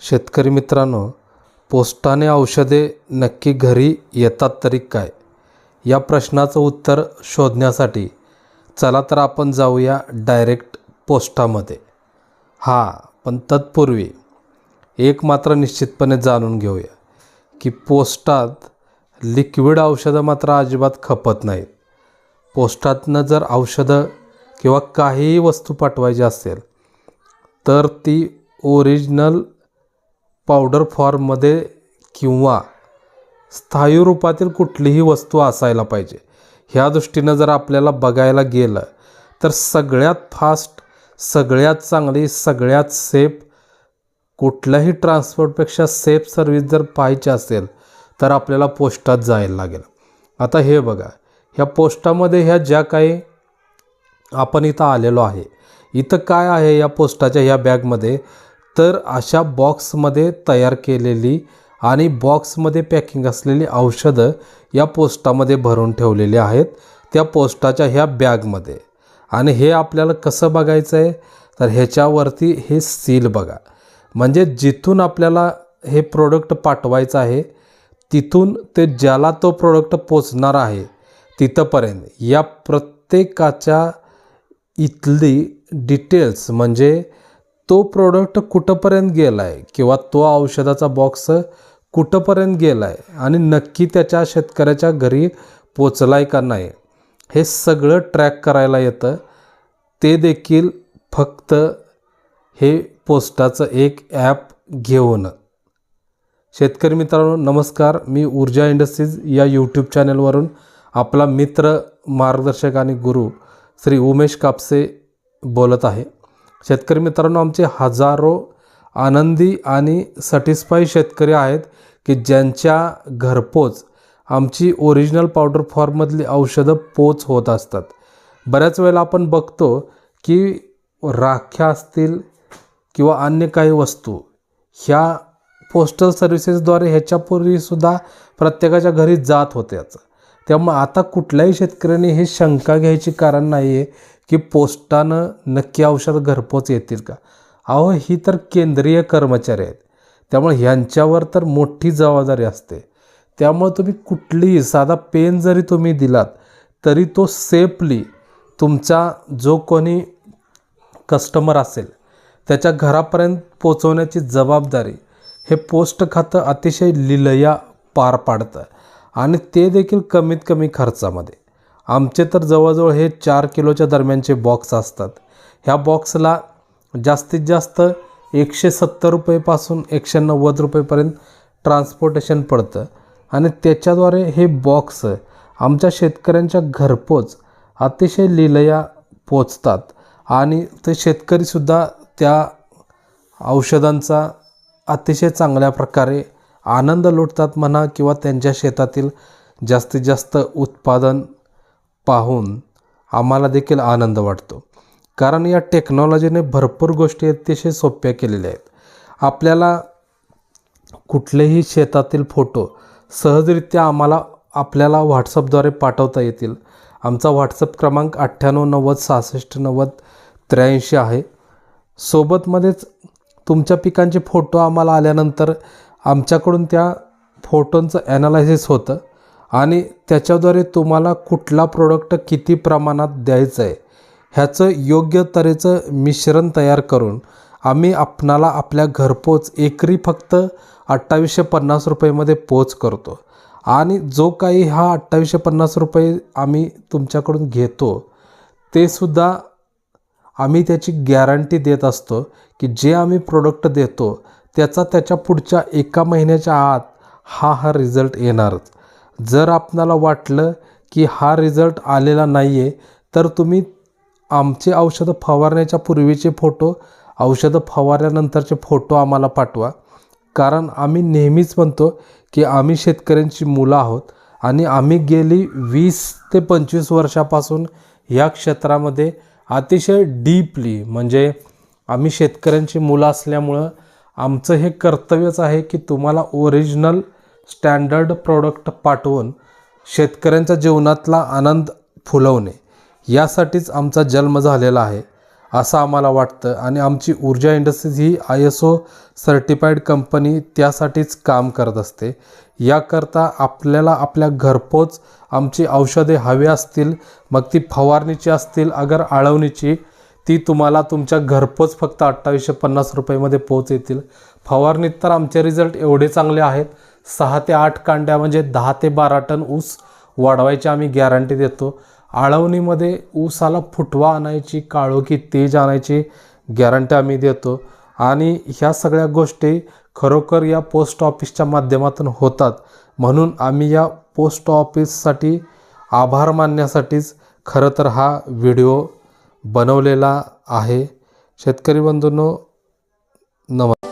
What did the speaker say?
शेतकरी मित्रांनो पोस्टाने औषधे नक्की घरी येतात तरी काय? या प्रश्नाचं उत्तर शोधण्यासाठी चला तर आपण जाऊया डायरेक्ट पोस्टामध्ये. हां पण तत्पूर्वी एक मात्र निश्चितपणे जाणून घेऊया की पोस्टात लिक्विड औषधं मात्र अजिबात खपत नाहीत. पोस्टातनं जर औषधं किंवा काहीही वस्तू पाठवायची असेल तर ती ओरिजिनल पावडर फॉर्ममध्ये किंवा स्थायी रूपातील कुठलीही वस्तू असायला पाहिजे. ह्या दृष्टीनं जर आपल्याला बघायला गेलं तर सगळ्यात फास्ट सगळ्यात चांगली सगळ्यात सेफ कुठल्याही ट्रान्सपोर्टपेक्षा सेफ सर्विस जर पाहायची असेल तर आपल्याला पोस्टात जायला लागेल. आता हे बघा ह्या पोस्टामध्ये ह्या ज्या काही आपण इथं आलेलो आहे इथं काय आहे या पोस्टाच्या ह्या बॅगमध्ये? तर अशा बॉक्समध्ये तयार केलेली आणि बॉक्समध्ये पॅकिंग असलेली औषधं या पोस्टामध्ये भरून ठेवलेली आहेत त्या पोस्टाच्या ह्या बॅगमध्ये. आणि हे आपल्याला कसं बघायचं आहे तर ह्याच्यावरती हे सील बघा. म्हणजे जिथून आपल्याला हे प्रोडक्ट पाठवायचं आहे तिथून ते ज्याला तो प्रोडक्ट पोचणार आहे तिथंपर्यंत. या प्रत्येकाच्या इथली डिटेल्स म्हणजे तो प्रोडक्ट कुठंपर्यंत गेला आहे किंवा तो औषधाचा बॉक्स कुठंपर्यंत गेला आहे आणि नक्की त्याच्या शेतकऱ्याच्या घरी पोचला आहे का नाही हे सगळं ट्रॅक करायला येतं. ते देखील फक्त हे पोस्टाचं एक ॲप घेऊन. शेतकरी मित्रांनो नमस्कार. मी ऊर्जा इंडस्ट्रीज या यूट्यूब चॅनलवरून आपला मित्र मार्गदर्शक आणि गुरु श्री उमेश कापसे बोलत आहे. शेतकरी मित्रांनो आमचे हजारो आनंदी आणि सॅटिस्फाई शेतकरी आहेत की ज्यांच्या घरपोच आमची ओरिजिनल पावडर फॉर्ममधली औषधं पोच होत असतात. बऱ्याच वेळेला आपण बघतो की राख्या असतील किंवा अन्य काही वस्तू ह्या पोस्टल सर्व्हिसेसद्वारे ह्याच्यापूर्वीसुद्धा प्रत्येकाच्या घरी जात होत्याच त्यामुळे आता कुठल्याही शेतकऱ्याने हे शंका घ्यायची कारण नाही आहे की पोस्टानं नक्की औषध घरपोच येतील का? अहो ही तर केंद्रीय कर्मचारी आहेत. त्यामुळे ह्यांच्यावर तर मोठी जबाबदारी असते. त्यामुळे तुम्ही कुठलीही साधा पेन जरी तुम्ही दिलात तरी तो सेफली तुमचा जो कोणी कस्टमर असेल त्याच्या घरापर्यंत पोचवण्याची जबाबदारी हे पोस्ट खातं अतिशय लिलया पार पाडतं आणि ते देखील कमीत कमी खर्चामध्ये. आमचे तर जवळजवळ हे चार किलोच्या दरम्यानचे बॉक्स असतात. ह्या बॉक्सला जास्तीत जास्त एकशे सत्तर रुपयेपासून एकशे नव्वद रुपयेपर्यंत ट्रान्सपोर्टेशन पडतं. आणि त्याच्याद्वारे हे बॉक्स आमच्या शेतकऱ्यांच्या घरपोच अतिशय लिलया पोचतात. आणि ते शेतकरीसुद्धा त्या औषधांचा अतिशय चांगल्या प्रकारे आनंद लुटतात म्हणा किंवा त्यांच्या शेतातील जास्तीत जास्त उत्पादन पाहून आम्हाला देखील आनंद वाटतो. कारण या टेक्नॉलॉजीने भरपूर गोष्टी अतिशय सोप्या केलेल्या आहेत. आपल्याला कुठलेही शेतातील फोटो सहजरित्या आम्हाला आपल्याला व्हॉट्सअपद्वारे पाठवता येतील. आमचा व्हॉट्सअप क्रमांक अठ्ठ्याण्णव नव्वद सहासष्ट नव्वद त्र्याऐंशी आहे. सोबतमध्येच तुमच्या पिकांचे फोटो आम्हाला आल्यानंतर आमच्याकडून त्या फोटोंचं ॲनालायसिस होतं. आणि त्याच्याद्वारे तुम्हाला कुठला प्रोडक्ट किती प्रमाणात द्यायचं आहे ह्याचं योग्य तऱ्हेचं मिश्रण तयार करून आम्ही आपणाला आपल्या घरपोच एकरी फक्त अठ्ठावीसशे पन्नास रुपयेमध्ये पोच करतो. आणि जो काही हा अठ्ठावीसशे पन्नास रुपये आम्ही तुमच्याकडून घेतो ते सुद्धा आम्ही त्याची गॅरंटी देत असतो की जे आम्ही प्रोडक्ट देतो त्याचा त्याच्या पुढच्या एका महिन्याच्या आत हा हा रिझल्ट येणारच. जर आपणाला वाटलं की हा रिझल्ट आलेला नाही आहे तर तुम्ही आमचे औषधं फवारण्याच्या पूर्वीचे फोटो औषधं फवारल्यानंतरचे फोटो आम्हाला पाठवा. कारण आम्ही नेहमीच म्हणतो की आम्ही शेतकऱ्यांची मुलं आहोत आणि आम्ही गेली वीस ते पंचवीस वर्षापासून या क्षेत्रामध्ये अतिशय डीपली म्हणजे आम्ही शेतकऱ्यांची मुलं असल्यामुळं आमचं हे कर्तव्यच आहे की तुम्हाला ओरिजिनल स्टँडर्ड प्रोडक्ट पाठवून शेतकऱ्यांच्या जीवनातला आनंद फुलवणे. यासाठीच आमचा जन्म झालेला आहे. असं आम्हाला वाटतं. आणि आमची Urja industries he I S O certified company त्यासाठीच काम करत असते. याकरता आपल्याला आपल्या घरपोच आमची औषधे हवी असतील मग ती फवारणीची असतील अगर आळवणीची ती तुम्हाला तुमच्या घरपोच फक्त अठ्ठावीसशे पन्नास रुपयेमध्ये पोच येतील. फवारणीत तर आमचे रिझल्ट एवढे चांगले आहेत. सहा ते आठ कांड्या म्हणजे दहा ते बारा टन ऊस वाढवायची आम्ही गॅरंटी देतो. आळवणीमध्ये ऊसाला फुटवा आणायची काळोखी तेज आणायची गॅरंटी आम्ही देतो. आणि ह्या सगळ्या गोष्टी खरोखर या पोस्ट ऑफिसच्या माध्यमातून होतात. म्हणून आम्ही या पोस्ट ऑफिससाठी आभार मानण्यासाठीच खरं तर हा व्हिडिओ बनवलेला आहे. शेतकरी बंधूंनो नमस्कार.